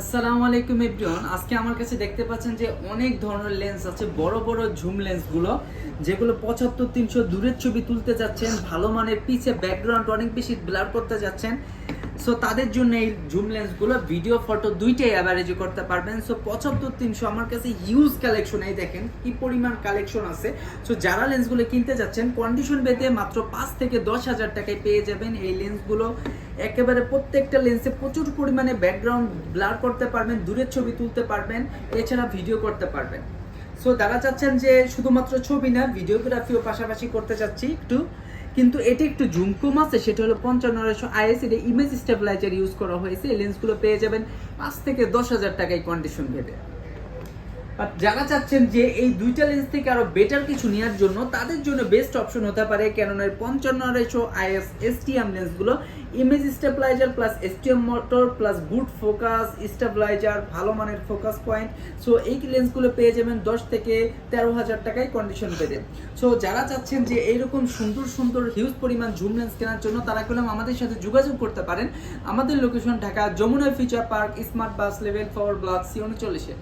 আসসালামু আলাইকুম এভরিওয়ান। আজকে আমার কাছে দেখতে পাচ্ছেন যে অনেক ধরনের লেন্স আছে, বড় বড় ঝুম লেন্সগুলো, যেগুলো পঁচাত্তর, তিনশো দূরের ছবি তুলতে যাচ্ছেন, ভালো মানের পিছে ব্যাকগ্রাউন্ড অনেক বেশি ব্লার করতে যাচ্ছেন। সো তাদের জন্য এই জুম লেন্সগুলো ভিডিও ফটো দুইটাই অ্যাভারেজে করতে পারবেন। সো পঁচাত্তর, তিনশো, আমার কাছে হিউজ কালেকশন এই দেখেন, কি পরিমাণ কালেকশন আছে। সো যারা লেন্সগুলো কিনতে যাচ্ছেন কন্ডিশন বেঁধে মাত্র পাঁচ থেকে দশ হাজার টাকায় পেয়ে যাবেন এই লেন্সগুলো একেবারে প্রত্যেকটা লেন্সে প্রচুর পরিমাণে ব্যাকগ্রাউন্ড ব্লার করতে পারবেন, দূরের ছবি তুলতে পারবেন, এছাড়া ভিডিও করতে পারবেন। সো যারা চাচ্ছেন যে শুধুমাত্র ছবি না ভিডিওগ্রাফিও পাশাপাশি করতে চাচ্ছি একটু। কিন্তু এটি একটু ঝুমকুম আছে, সেটা হলো পঞ্চান্ন আড়াইশো আইএস এটা ইমেজ স্টেবিলাইজার ইউজ করা হয়েছে। লেন্সগুলো পেয়ে যাবেন পাঁচ থেকে দশ হাজার টাকায় কন্ডিশন ভেবে আর যারা চাচ্ছেন যে এই দুইটা লেন্স থেকে আরও বেটার কিছু নেওয়ার জন্য, তাদের জন্য বেস্ট অপশন হতে পারে ক্যাননের পঞ্চান্ন আড়াইশো IS STM লেন্সগুলো image stabiliser plus STM motor plus good focus stabiliser ভালো মানের ফোকাস পয়েন্ট সো এই লেন্সগুলো পেয়ে যাবেন দশ থেকে তেরো হাজার টাকায় কন্ডিশন পেতে। সো যারা চাচ্ছেন যে এইরকম সুন্দর সুন্দর হিউজ পরিমাণ জুম লেন্স কেনার জন্য, তারা কলম আমাদের সাথে যোগাযোগ করতে পারেন। আমাদের location Dhaka Jamuna future park smart bus level four block C উনচল্লিশে।